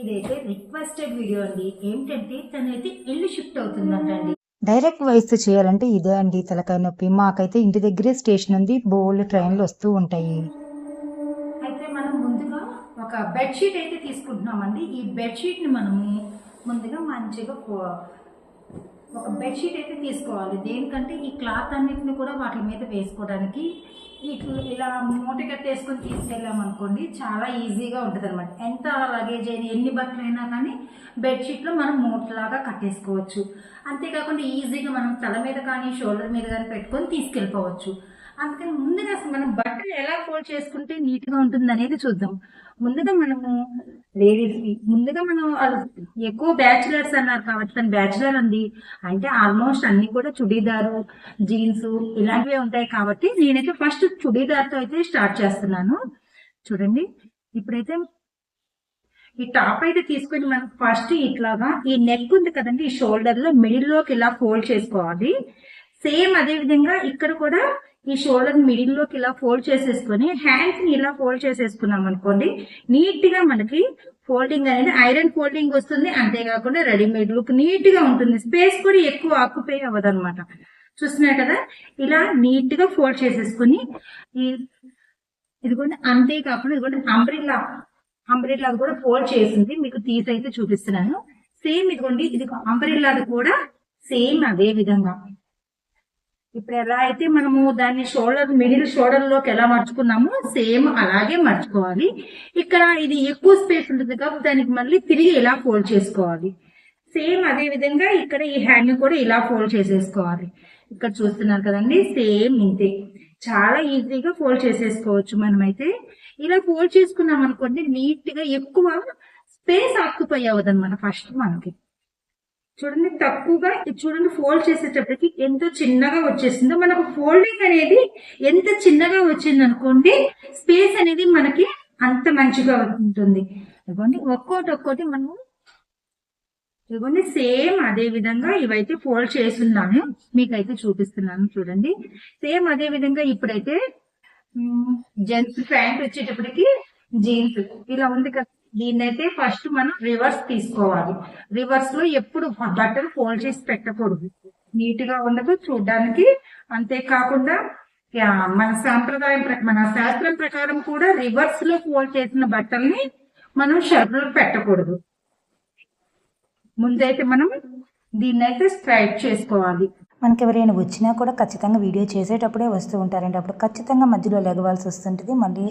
ఇదైతే requested video అండి. ఏంటంటే తనైతే ఇల్లు షిఫ్ట్ అవుతుందంటండి డైరెక్ట్ వాయిస్ చేయాలంటే ఇదే అండి. తలకాయ నొప్పి. మాకైతే ఇంటి దగ్గరే స్టేషన్ ఉంది. బోల్డ్ ట్రైన్లు వస్తూ ఉంటాయి. అయితే మనం ముందుగా ఒక బెడ్షీట్ అయితే తీసుకుంటున్నామండి. ఈ బెడ్షీట్ని మనము ముందుగా మంచిగా ఒక బెడ్షీట్ అయితే తీసుకోవాలి. దేనికంటే ఈ క్లాత్ అన్నిటిని కూడా వాటి మీద వేసుకోవడానికి ఇట్లా ఇలా మూట కట్టేసుకొని తీసుకెళ్ళాం అనుకోండి చాలా ఈజీగా ఉంటుంది అనమాట ఎంత లగేజ్ అయినా ఎన్ని బట్టలు అయినా కానీ బెడ్షీట్లో మనం మూటలాగా కట్టేసుకోవచ్చు. అంతేకాకుండా ఈజీగా మనం తల మీద కానీ షోల్డర్ మీద కానీ పెట్టుకొని తీసుకెళ్ళిపోవచ్చు. అందుకని ముందుగా మనం బట్టలు ఎలా ఫోల్డ్ చేసుకుంటే నీట్గా ఉంటుంది అనేది చూద్దాం. ముందుగా మనము లేడీస్ ముందుగా మనం ఎక్కువ బ్యాచులర్స్ అన్నారు కాబట్టి తను బ్యాచులర్ ఉంది అంటే ఆల్మోస్ట్ అన్ని కూడా చుడీదారు జీన్స్ ఇలాంటివే ఉంటాయి కాబట్టి నేనైతే ఫస్ట్ చుడీదార్తో అయితే స్టార్ట్ చేస్తున్నాను. చూడండి ఇప్పుడైతే ఈ టాప్ అయితే తీసుకొని మనం ఫస్ట్ ఇట్లాగా ఈ నెక్ ఉంది కదండి ఈ షోల్డర్లో మిడిల్లోకి ఇలా ఫోల్డ్ చేసుకోవాలి. సేమ్ అదే విధంగా ఇక్కడ కూడా ఈ షోల్డర్ మిడిల్లోకి ఇలా ఫోల్డ్ చేసేసుకొని హ్యాండ్స్ని ఇలా ఫోల్డ్ చేసేసుకున్నాం అనుకోండి నీట్గా మనకి ఫోల్డింగ్ అనేది ఐరన్ ఫోల్డింగ్ వస్తుంది. అంతేకాకుండా రెడీమేడ్ లుక్ నీట్గా ఉంటుంది. స్పేస్ కూడా ఎక్కువ ఆక్యుపై అవ్వదు అనమాట చూస్తున్నారు కదా? ఇలా నీట్గా ఫోల్డ్ చేసేసుకుని ఇదిగోండి అంతేకాకుండా ఇదిగోండి అంబ్రిల్లా అంబ్రిల్లా కూడా ఫోల్డ్ చేసింది. మీకు తీసి అయితే చూపిస్తున్నాను. సేమ్ ఇదిగోండి ఇది అంబ్రిల్లాది కూడా సేమ్ అదే విధంగా. ఇప్పుడు ఎలా అయితే మనము దాన్ని షోల్డర్ మిడిల్ షోల్డర్లోకి ఎలా మర్చుకున్నామో సేమ్ అలాగే మర్చుకోవాలి. ఇక్కడ ఇది ఎక్కువ స్పేస్ ఉంటుంది కాబట్టి దానికి మళ్ళీ తిరిగి ఇలా ఫోల్డ్ చేసుకోవాలి. సేమ్ అదే విధంగా ఇక్కడ ఈ హ్యాండ్ కూడా ఇలా ఫోల్డ్ చేసేసుకోవాలి. ఇక్కడ చూస్తున్నారు కదండి సేమ్ ఇంతే చాలా ఈజీగా ఫోల్డ్ చేసేసుకోవచ్చు మనమైతే. ఇలా ఫోల్డ్ చేసుకున్నాం అనుకోండి నీట్గా ఎక్కువ స్పేస్ ఆక్యుపై అవ్వదు అనమాట ఫస్ట్ మనకి. చూడండి తక్కువగా ఇది చూడండి ఫోల్డ్ చేసేటప్పటికి ఎంత చిన్నగా వచ్చేసిందో. మనకు ఫోల్డింగ్ అనేది ఎంత చిన్నగా వచ్చింది అనుకోండి స్పేస్ అనేది మనకి అంత మంచిగా ఉంటుంది. ఇదిగోండి ఒక్కోటి ఒక్కోటి మనము ఇదిగోండి సేమ్ అదే విధంగా ఇవైతే ఫోల్డ్ చేస్తున్నాను. మీకైతే చూపిస్తున్నాను చూడండి. సేమ్ అదే విధంగా ఇప్పుడైతే జెంట్స్ ప్యాంట్ వచ్చేటప్పటికి జీన్స్ ఇలా ఉంది కదా. దీన్నైతే ఫస్ట్ మనం రివర్స్ తీసుకోవాలి. రివర్స్లో ఎప్పుడు బట్టలు ఫోల్డ్ చేసి పెట్టకూడదు. నీట్గా ఉండదు చూడడానికి అంతేకాకుండా మన సాంప్రదాయం ప్ర- మన శాస్త్రం ప్రకారం కూడా రివర్స్లో ఫోల్డ్ చేసిన బట్టల్ని మనం షర్ట్లో పెట్టకూడదు. ముందైతే మనం దీన్నైతే స్ట్రైట్ చేసుకోవాలి. మనకి ఎవరైనా వచ్చినా కూడా ఖచ్చితంగా వీడియో చేసేటప్పుడే వస్తూ ఉంటారండి. అప్పుడు ఖచ్చితంగా మధ్యలో లెగవాల్సి వస్తుంటుంది మళ్ళీ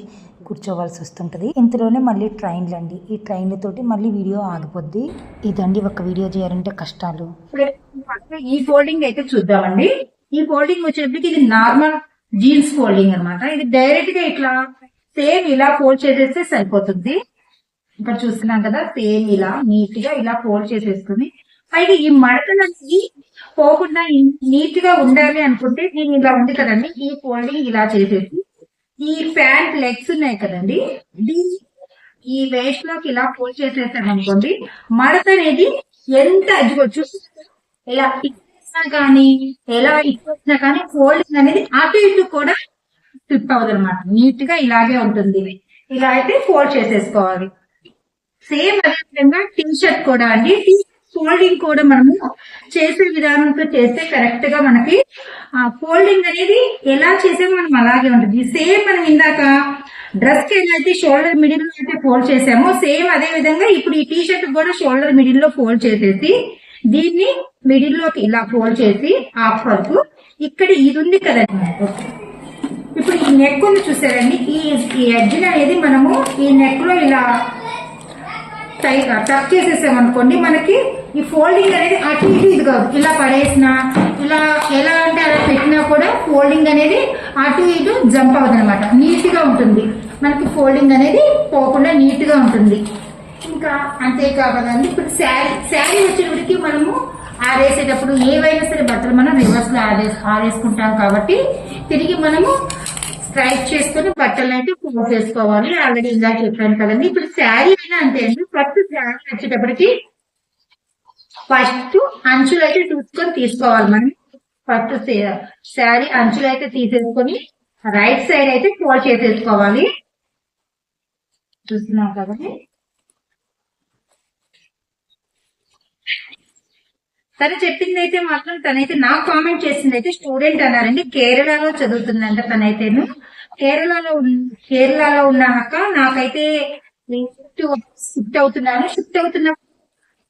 కూర్చోవాల్సి వస్తుంటుంది. ఇంతలోనే మళ్ళీ ట్రైన్లు అండి. ఈ ట్రైన్లతోటి మళ్ళీ వీడియో ఆగిపోద్ది. ఇదండి ఒక వీడియో చేయాలంటే కష్టాలు. ఈ ఫోల్డింగ్ అయితే చూద్దామండి. ఈ ఫోల్డింగ్ వచ్చేటప్పటికి ఇది నార్మల్ జీన్స్ ఫోల్డింగ్ అన్నమాట. ఇది డైరెక్ట్గా ఇట్లా సేమ్ ఇలా ఫోల్డ్ చేసేస్తే సరిపోతుంది. ఇక్కడ చూస్తున్నాం కదా సేమ్ ఇలా నీట్గా ఇలా ఫోల్డ్ చేసేసుకుని పైగా ఈ మడతలు పోకుండా నీట్గా ఉండాలి అనుకుంటే నేను ఇలా ఉంది కదండి. ఈ ఫోల్డింగ్ ఇలా చేసేసి ఈ ప్యాంట్ లెగ్స్ ఉన్నాయి కదండి. దీన్ని ఈ వేస్ట్లోకి ఇలా ఫోల్డ్ చేసేసాను అనుకోండి మడత అనేది ఎంత అజ్జుకోవచ్చు ఇలా ఇచ్చినా కానీ ఎలా ఇచ్చినా కానీ ఫోల్డింగ్ అనేది అటు ఇటు కూడా స్లిప్ అవ్వదు అనమాట నీట్గా ఇలాగే ఉంటుంది. ఇలా అయితే ఫోల్డ్ చేసేసుకోవాలి. సేమ్ అదే విధంగా టీ షర్ట్ కూడా అండి. టీ ఫోల్డింగ్ కూడా మనము చేసే విధానంతో చేస్తే కరెక్ట్గా మనకి ఆ ఫోల్డింగ్ అనేది ఎలా చేసామో మనం అలాగే ఉంటుంది. సేమ్ మనం ఇందాక డ్రెస్కి అయితే షోల్డర్ మిడిల్లో అయితే ఫోల్డ్ చేసామో సేమ్ అదే విధంగా ఇప్పుడు ఈ టీ షర్ట్ కూడా షోల్డర్ మిడిల్లో ఫోల్డ్ చేసేసి దీన్ని మిడిల్లోకి ఇలా ఫోల్డ్ చేసి హాఫ్ వరకు ఇక్కడ ఇది ఉంది కదండి. ఇప్పుడు ఈ నెక్ ఉంది చూసారండి. ఈ ఈ ఎడ్జ్ అనేది మనము ఈ నెక్లో ఇలా టై టక్ చేసేసాం అనుకోండి మనకి ఈ ఫోల్డింగ్ అనేది అటు ఇటు ఇది కాదు. ఇలా పడేసిన ఇలా ఎలా అంటే అలా పెట్టినా కూడా ఫోల్డింగ్ అనేది అటు ఇటు జంప్ అవుతుంది అనమాట నీట్గా ఉంటుంది. మనకి ఫోల్డింగ్ అనేది పోకుండా నీట్గా ఉంటుంది. ఇంకా అంతేకాదండి ఇప్పుడు శారీ శారీ వచ్చేటప్పటికి మనము ఆరేసేటప్పుడు ఏవైనా సరే బట్టలు మనం రివర్స్లో ఆరే ఆరేసుకుంటాం కాబట్టి తిరిగి మనము స్ట్రైట్ చేసుకుని బట్టలు అయితే ఫోల్డ్ చేసుకోవాలి. ఆల్రెడీ ఇలా చెప్పాను కదండి. ఇప్పుడు శారీ అయినా అంతే అండి. ఫస్ట్ శారీ వచ్చేటప్పటికి ఫస్ట్ అంచులు అయితే చూసుకొని తీసుకోవాలి మనం. ఫస్ట్ శారీ అంచులు అయితే తీసేసుకొని రైట్ సైడ్ అయితే ఫోల్డ్ చేసేసుకోవాలి. చూస్తున్నాం కదండి తను చెప్పింది అయితే మాత్రం తనైతే నాకు కామెంట్ చేసింది అయితే స్టూడెంట్ అన్నారండి. కేరళలో చదువుతుందంట తనైతేను. కేరళలో కేరళలో ఉన్నాక నాకైతే షిఫ్ట్ షిఫ్ట్ అవుతున్నాను. షిఫ్ట్ అవుతున్నా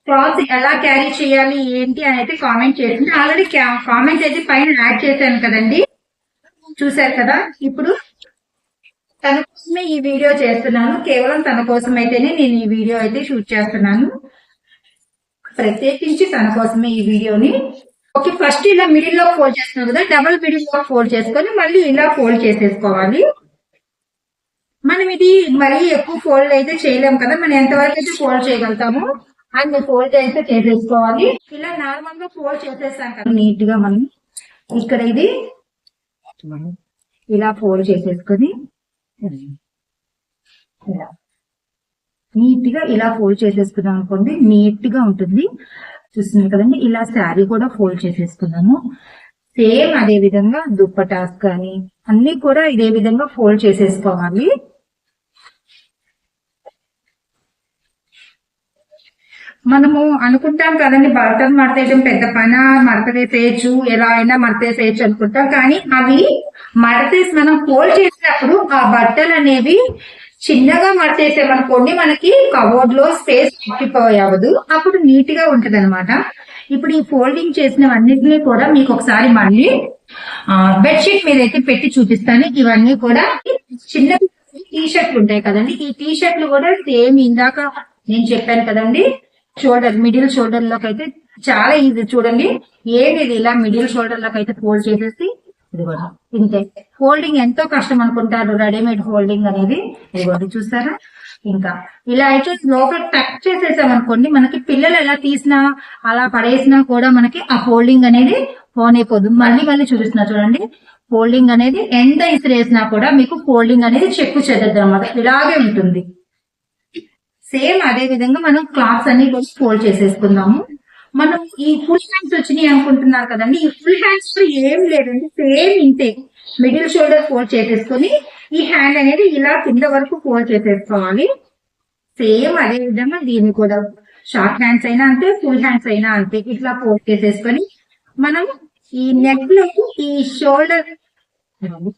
క్లాత్ ఎలా క్యారీ చేయాలి ఏంటి అని అయితే కామెంట్ చేసింది ఆల్రెడీ కామెంట్ అయితే పైన యాడ్ చేశాను కదండి. చూశారు కదా? ఇప్పుడు తన కోసమే ఈ వీడియో చేస్తున్నాను. కేవలం తన కోసం అయితేనే నేను ఈ వీడియో అయితే షూట్ చేస్తున్నాను. ప్రత్యేకించి తన కోసమే ఈ వీడియోని ఓకే ఫస్ట్ ఇలా మిడిల్లో ఫోల్డ్ చేస్తున్నాం కదా డబుల్ మిడిల్లో ఫోల్డ్ చేసుకొని మళ్ళీ ఇలా ఫోల్డ్ చేసేసుకోవాలి. మనం ఇది మరీ ఎక్కువ ఫోల్డ్ అయితే చేయలేము కదా. మనం ఎంతవరకు అయితే ఫోల్డ్ చేయగలుగుతామో అన్ని ఫోల్డ్ అయితే చేసేసుకోవాలి. ఇలా నార్మల్గా ఫోల్డ్ చేసేస్తాం కదా. నీట్గా మనం ఇక్కడ ఇది ఇలా ఫోల్డ్ చేసేసుకొని ఇలా. నీట్గా ఇలా ఫోల్డ్ చేసేసుకున్నాం అనుకోండి నీట్గా ఉంటుంది. చూస్తున్నారు కదండి ఇలా శారీ కూడా ఫోల్డ్ చేసేసుకున్నాను సేమ్ అదే విధంగా దుప్పటాస్ కానీ అన్ని కూడా ఇదే విధంగా ఫోల్డ్ చేసేసుకోవాలి. మనము అనుకుంటాం కదండి బట్టలు మడతేయడం పెద్ద పన మడతవేసేయచ్చు ఎలా అయినా మడత వేసేయచ్చు అనుకుంటాం. కానీ అవి మడతేసి మనం ఫోల్డ్ చేసినప్పుడు ఆ బట్టలు అనేవి చిన్నగా మడతేసామనుకోండి మనకి కబోర్డ్లో స్పేస్ ఆక్యుపై అవ్వదు. అప్పుడు నీట్గా ఉంటది ఇప్పుడు ఈ ఫోల్డింగ్ చేసినవన్నిటినీ కూడా మీకు ఒకసారి మళ్ళీ బెడ్షీట్ మీద అయితే పెట్టి చూపిస్తాను. ఇవన్నీ కూడా చిన్న టీ షర్ట్లు ఉంటాయి కదండి. ఈ టీ షర్ట్లు కూడా సేమ్ ఇందాక నేను చెప్పాను కదండి షోల్డర్ మిడిల్ షోల్డర్లోకి అయితే చాలా ఈజీ చూడండి. ఏంటి ఇది ఇలా మిడిల్ షోల్డర్లోకి అయితే ఫోల్డ్ చేసేసి ఇది కూడా ఇంతే. ఫోల్డింగ్ ఎంతో కష్టం అనుకుంటారు. రెడీమేడ్ ఫోల్డింగ్ అనేది. ఇది చూసారా? ఇంకా. ఇలా అయితే లోపల టక్ చేసేసాం అనుకోండి మనకి పిల్లలు ఎలా తీసినా అలా పడేసినా కూడా మనకి ఆ ఫోల్డింగ్ అనేది ఫోన్ అయిపోదు. మళ్ళీ మళ్ళీ చూపిస్తున్నా చూడండి. ఫోల్డింగ్ అనేది ఎంత ఇసిరేసినా కూడా మీకు ఫోల్డింగ్ అనేది చెక్కు చెదద్దు అనమాట ఇలాగే ఉంటుంది. సేమ్ అదే విధంగా మనం క్లాత్స్ అన్ని కూడా ఫోల్డ్ చేసేసుకుందాము. మనం ఈ ఫుల్ హ్యాండ్స్ వచ్చినాయి అనుకుంటున్నారు కదండి. ఈ ఫుల్ హ్యాండ్స్లో ఏం లేదండి. సేమ్ ఇంతే. మిడిల్ షోల్డర్ ఫోల్డ్ చేసేసుకొని ఈ హ్యాండ్ అనేది ఇలా కింద వరకు ఫోల్డ్ చేసేసుకోవాలి. సేమ్ అదే విధంగా దీన్ని కూడా షార్ట్ హ్యాండ్స్ అయినా అంతే ఫుల్ హ్యాండ్స్ అయినా అంతే. ఇట్లా ఫోల్డ్ చేసేసుకొని మనం ఈ నెక్లో ఈ షోల్డర్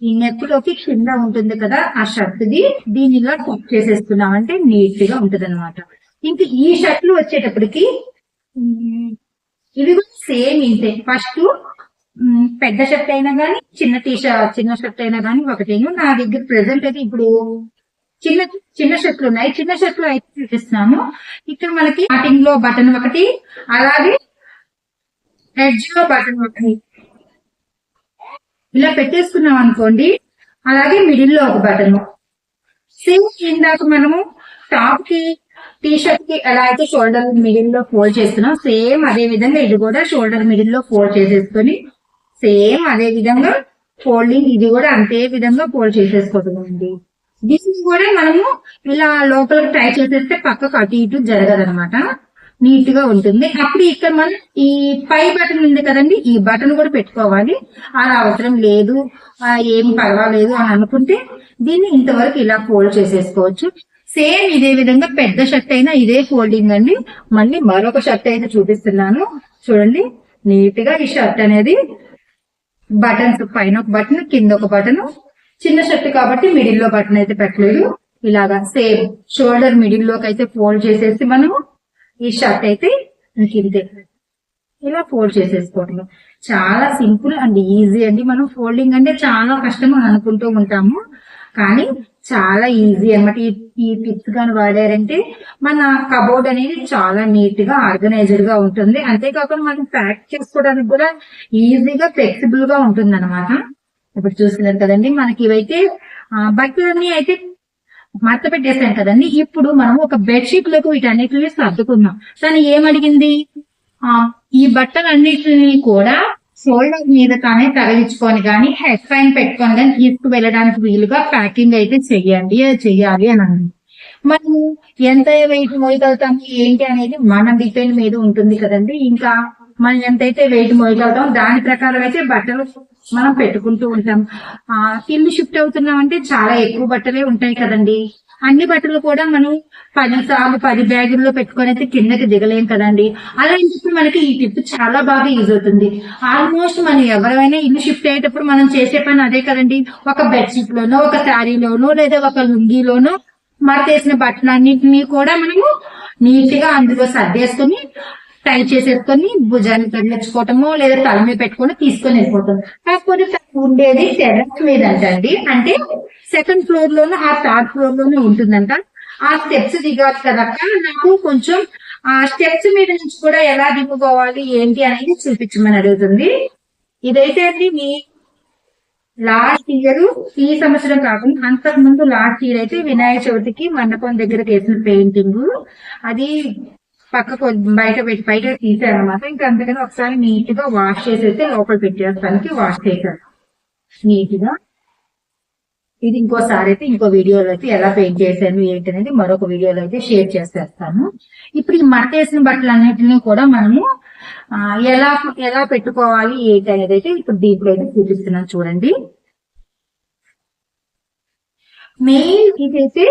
ఈ నెక్కులోకి లోకి కింద ఉంటుంది కదా ఆ షర్ట్ దీనిలో టక్ చేసేసుకున్నాం అంటే నీట్గా ఉంటది అనమాట ఇంకా ఈ షర్ట్లు వచ్చేటప్పటికి ఇవి కూడా సేమ్ ఇంతే. ఫస్ట్ పెద్ద షర్ట్ అయినా గానీ చిన్న టీషర్ట్ చిన్న షర్ట్ అయినా గానీ ఒకటేను. నా దగ్గర ప్రెసెంట్ అయితే ఇప్పుడు చిన్న చిన్న షర్ట్లు ఉన్నాయి. చిన్న షర్ట్లు అయితే చూపిస్తున్నాను. ఇక్కడ మనకి స్టార్టింగ్లో బటన్ ఒకటి అలాగే ఎడ్జ్లో బటన్ ఒకటి. ఇలా పెట్టేసుకున్నాం అనుకోండి అలాగే మిడిల్లో ఒక బటన్ సేమ్ ఇందాక మనము టాప్కి టీ షర్ట్కి ఎలా అయితే షోల్డర్ మిడిల్లో ఫోల్డ్ చేస్తున్నాం సేమ్ అదే విధంగా ఇది కూడా షోల్డర్ మిడిల్లో ఫోల్డ్ చేసేసుకొని సేమ్ అదే విధంగా ఫోల్డింగ్ ఇది కూడా అంతే విధంగా ఫోల్డ్ చేసేసుకోవడం దీన్ని కూడా మనము ఇలా లోపలికి ట్రై చేసేస్తే పక్కకు అటు ఇటు జరగదు అనమాట నీట్గా ఉంటుంది. అప్పుడు ఇక్కడ మనం ఈ పై బటన్ ఉంది కదండి ఈ బటన్ కూడా పెట్టుకోవాలి. అలా అవసరం లేదు. ఏం పర్వాలేదు అని అనుకుంటే దీన్ని ఇంతవరకు ఇలా ఫోల్డ్ చేసేసుకోవచ్చు. సేమ్ ఇదే విధంగా పెద్ద షర్ట్ అయినా ఇదే ఫోల్డింగ్ అండి. మళ్ళీ మరొక షర్ట్ అయితే చూపిస్తున్నాను. చూడండి నీట్గా ఈ షర్ట్ అనేది బటన్స్ పైన ఒక బటన్ కింద ఒక బటన్. చిన్న షర్ట్ కాబట్టి మిడిల్లో బటన్ అయితే పెట్టలేదు. ఇలాగా సేమ్ షోల్డర్ మిడిల్లోకి అయితే ఫోల్డ్ చేసేసి మనము ఈ షర్ట్ అయితే ఇంతే ఇలా ఫోల్డ్ చేసేసుకోవటం చాలా సింపుల్ అండ్ ఈజీ అండి. మనం ఫోల్డింగ్ అంటే చాలా కష్టం అని అనుకుంటూ ఉంటాము. కానీ చాలా ఈజీ అనమాట ఈ ఈ టిప్స్ కానీ వాడారంటే మన కబోర్డ్ అనేది చాలా నీట్గా ఆర్గనైజ్డ్గా ఉంటుంది. అంతేకాకుండా మనం ప్యాక్ చేసుకోవడానికి కూడా ఈజీగా ఫ్లెక్సిబుల్గా ఉంటుంది అనమాట ఇప్పుడు చూస్తున్నారు కదండి మనకి ఇవైతే బట్టలన్నీ అయితే మడత పెట్టేసాం కదండి. ఇప్పుడు మనం ఒక బెడ్షీట్లకు వీటన్నిటిని సర్దుకుందాం. తను ఏమడిగింది? ఆ ఈ బట్టలన్నిటిని కూడా షోల్డర్ మీద కానీ తగిలించుకొని కానీ హెడ్ పైన పెట్టుకొని కానీ తీసుకు వెళ్ళడానికి వీలుగా ప్యాకింగ్ అయితే చెయ్యండి అది చెయ్యాలి అని అన్నది మనం ఎంత వెయిట్ మోయగలుగుతాము ఏంటి అనేది మన డిపెండ్ మీద ఉంటుంది కదండి. ఇంకా మనం ఎంతైతే వెయిట్ మోయగలుగుతాం దాని ప్రకారం అయితే బట్టలు మనం పెట్టుకుంటూ ఉంటాం. ఆ ఇల్లు షిఫ్ట్ అవుతున్నాం అంటే చాలా ఎక్కువ బట్టలే ఉంటాయి కదండి. అన్ని బట్టలు కూడా మనం పది సార్లు పది బ్యాగుల్లో పెట్టుకొని అయితే కిందకి దిగలేం కదండి. అలాంటప్పుడు మనకి ఈ టిప్ చాలా బాగా యూజ్ అవుతుంది. ఆల్మోస్ట్ మనం ఎవరైనా ఇల్లు షిఫ్ట్ అయ్యేటప్పుడు మనం చేసే పని అదే కదండి. ఒక బెడ్షీట్ లోనో ఒక శారీలోనో లేదా ఒక లుంగీలోనో మడతేసిన బట్టలన్నింటినీ కూడా మనము నీట్గా అందులో సర్దేసుకొని టై చేసేసుకొని భుజాన్ని తగిలించుకోవటము లేదా తల మీద పెట్టుకొని తీసుకొని వెళ్ళిపోతాం. కాకపోతే తను ఉండేది టెర్రస్ మీద అంటండి. అంటే సెకండ్ ఫ్లోర్లోనే ఆ థర్డ్ ఫ్లోర్లోనే ఉంటుందంట. ఆ స్టెప్స్ దిగవచ్చు కదక్క. నాకు కొంచెం ఆ స్టెప్స్ మీద నుంచి కూడా ఎలా దిగుకోవాలి ఏంటి అనేది చూపించమని అడుగుతుంది. ఇదైతే అండి మీ లాస్ట్ ఇయర్ ఈ సంవత్సరం కాకుండా అంతకు ముందు లాస్ట్ ఇయర్ అయితే వినాయక చవితికి మండపం దగ్గర వేసిన పెయింటింగ్. అది పక్కకు బయట పెట్టి బయట తీసాను అనమాట ఇంకా అందుకని ఒకసారి నీట్గా వాష్ చేసేస్తే లోపల పెట్టేస్తానికి వాష్ చేశాను నీట్గా ఇది ఇంకోసారి అయితే ఇంకో వీడియోలో అయితే ఎలా పెయింట్ చేశాను ఏంటి అనేది మరొక వీడియోలో అయితే షేర్ చేసేస్తాను. ఇప్పుడు ఈ మడతేసిన బట్టలు అన్నిటిని కూడా మనము ఎలా ఎలా పెట్టుకోవాలి ఏంటి అనేది అయితే ఇప్పుడు దీంట్లో అయితే చూపిస్తున్నాను చూడండి. మెయిన్ ఇదైతే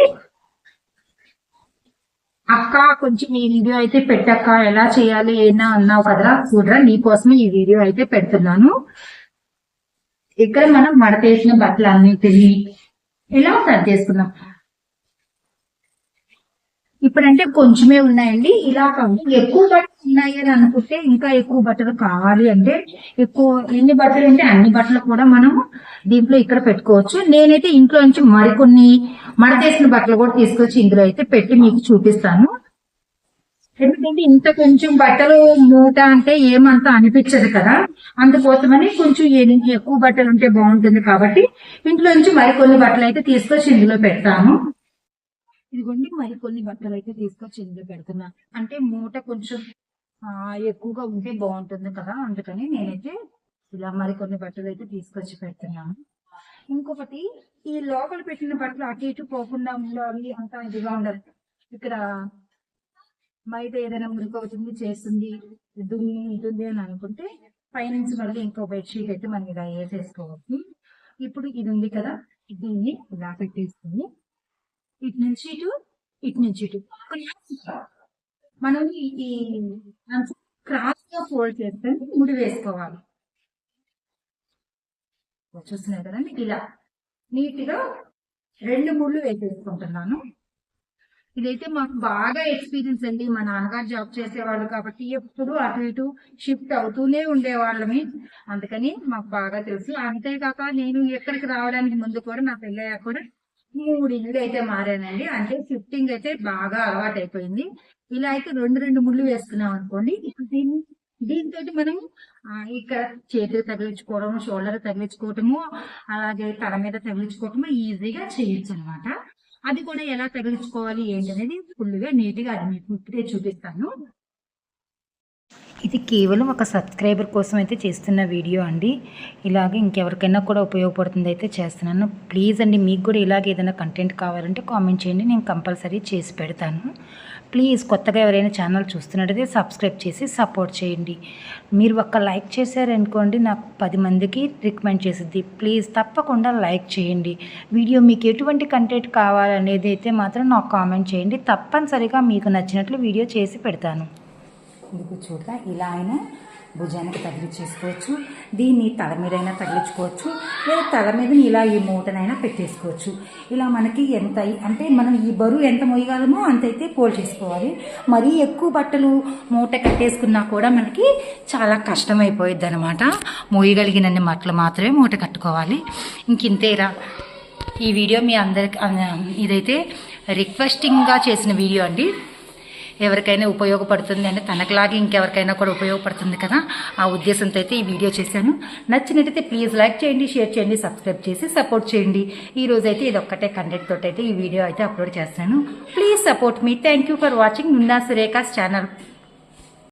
అక్క కొంచెం ఈ వీడియో అయితే పెట్టక్క. ఎలా చేయాలి ఏనా అన్నావు కదా? చూడరా నీకోసం ఈ వీడియో అయితే పెడుతున్నాను. ఇక్కడ మనం మడతేసిన బట్టలు అన్నిటిని ఇలా సర్ది చేసుకున్నాం ఇప్పుడంటే కొంచెమే ఉన్నాయండి. ఇలా కాదు. ఎక్కువ బట్టలు ఉన్నాయి అని అనుకుంటే ఇంకా ఎక్కువ బట్టలు కావాలి అంటే ఎక్కువ ఎన్ని బట్టలు అంటే అన్ని బట్టలు కూడా మనం దీంట్లో ఇక్కడ పెట్టుకోవచ్చు. నేనైతే ఇంట్లో నుంచి మరికొన్ని మడతేసిన బట్టలు కూడా తీసుకొచ్చి ఇందులో అయితే పెట్టి మీకు చూపిస్తాను. ఎందుకంటే ఇంత కొంచెం బట్టలు మూట అంటే ఏమంత అనిపించదు కదా. అందుకోసమని కొంచెం ఎక్కువ బట్టలు ఉంటే బాగుంటుంది కాబట్టి ఇంట్లో నుంచి మరికొన్ని బట్టలు అయితే తీసుకొచ్చి ఇందులో పెడతాను. ఇదిగోండి మరి కొన్ని బట్టలు అయితే తీసుకొచ్చి ఇందులో పెడుతున్నా. అంటే మూట కొంచెం ఎక్కువగా ఉంటే బాగుంటుంది కదా అందుకని నేనైతే ఇలా మరి కొన్ని బట్టలు అయితే తీసుకొచ్చి పెడుతున్నాను. ఇంకొకటి ఈ లోపల పెట్టిన బట్టలు అటు ఇటు పోకుండా ఉండాలి అంతా ఇదిగా ఉండాలి. ఇక్కడ బయట ఏదైనా మురికి అవుతుంది చేస్తుంది దుమ్ము ఉంటుంది అని అనుకుంటే పైనుంచి మళ్ళీ ఇంకో బెడ్షీట్ అయితే మనం ఇలా వేసేసుకోవచ్చు. ఇప్పుడు ఇది ఉంది కదా దీన్ని ఇలా పెట్టేసుకుని ఇటు నుంచి ఇటు ఇటు నుంచి ఇటు. మనం ఈ- క్రాస్గా ఫోల్డ్ చేస్తే ముడి వేసుకోవాలి. చూస్తున్నాయి కదండి? ఇలా. నీట్గా రెండు ముళ్ళు వేసేసుకుంటున్నాను. ఇదైతే మాకు బాగా ఎక్స్పీరియన్స్ అండి. మా నాన్నగారు జాబ్ చేసేవాళ్ళు కాబట్టి ఎప్పుడు అటు ఇటు షిఫ్ట్ అవుతూనే ఉండేవాళ్ళమి. అందుకని మాకు బాగా తెలుసు. అంతేకాక నేను ఎక్కడికి రావడానికి ముందు కూడా నా పెళ్ళయ్యాక కూడా మూడు ఇళ్ళు అయితే మారానండి. అంటే షిఫ్టింగ్ అయితే బాగా అలవాటు అయిపోయింది ఇలా అయితే రెండు రెండు ముళ్ళు వేసుకున్నాం అనుకోండి. ఇప్పుడు దీన్ని దీంతో మనం ఇక్కడ చేతులు తగిలించుకోవడం షోల్డర్ తగిలించుకోవటము అలాగే తల మీద తగిలించుకోవటము ఈజీగా చేయొచ్చు అనమాట అది కూడా ఎలా తగిలించుకోవాలి ఏంటి అనేది ఫుల్గా నీట్గా అది మీకు ఇప్పుడే చూపిస్తాను. ఇది కేవలం ఒక సబ్స్క్రైబర్ కోసం అయితే చేస్తున్న వీడియో అండి. ఇలాగే ఇంకెవరికైనా కూడా ఉపయోగపడుతుంది అయితే చేస్తున్నాను. ప్లీజ్ అండి మీకు కూడా ఇలాగే ఏదైనా కంటెంట్ కావాలంటే కామెంట్ చేయండి. నేను కంపల్సరీ చేసి పెడతాను. ప్లీజ్ కొత్తగా ఎవరైనా ఛానల్ చూస్తున్నట్టయితే సబ్స్క్రైబ్ చేసి సపోర్ట్ చేయండి. మీరు ఒక్క లైక్ చేశారనుకోండి నాకు పది మందికి రికమెండ్ చేసిద్ది. ప్లీజ్ తప్పకుండా లైక్ చేయండి. వీడియో మీకు ఎటువంటి కంటెంట్ కావాలనేది అయితే మాత్రం నాకు కామెంట్ చేయండి. తప్పనిసరిగా మీకు నచ్చినట్లు వీడియో చేసి పెడతాను. ఇదిగో చూడగా ఇలా అయినా భుజానికి తగిలించేసుకోవచ్చు దీన్ని తల మీదైనా తగిలించుకోవచ్చు. లేదా తల మీద ఇలా ఈ మూటనైనా పెట్టేసుకోవచ్చు. ఇలా మనకి ఎంత అంటే మనం ఈ బరువు ఎంత మోయగలమో అంతైతే పోల్ చేసుకోవాలి. మరీ ఎక్కువ బట్టలు మూట కట్టేసుకున్నా కూడా మనకి చాలా కష్టమైపోయిద్ది అనమాట మోయగలిగినన్ని మట్టలు మాత్రమే మూట కట్టుకోవాలి. ఇంకింతేరా ఈ వీడియో మీ అందరికి ఇదైతే రిక్వెస్టింగ్గా చేసిన వీడియో అండి. ఎవరికైనా ఉపయోగపడుతుంది అంటే తనకులాగే ఇంకెవరికైనా కూడా ఉపయోగపడుతుంది కదా? ఆ ఉద్దేశంతో అయితే ఈ వీడియో చేశాను. నచ్చినట్టయితే ప్లీజ్ లైక్ చేయండి షేర్ చేయండి సబ్స్క్రైబ్ చేసి సపోర్ట్ చేయండి. ఈ రోజు అయితే ఇది ఒక్కటే కంటెంట్ తోటి అయితే ఈ వీడియో అయితే అప్లోడ్ చేస్తాను. Please support me. Thank you for watching Nunna Surekha's channel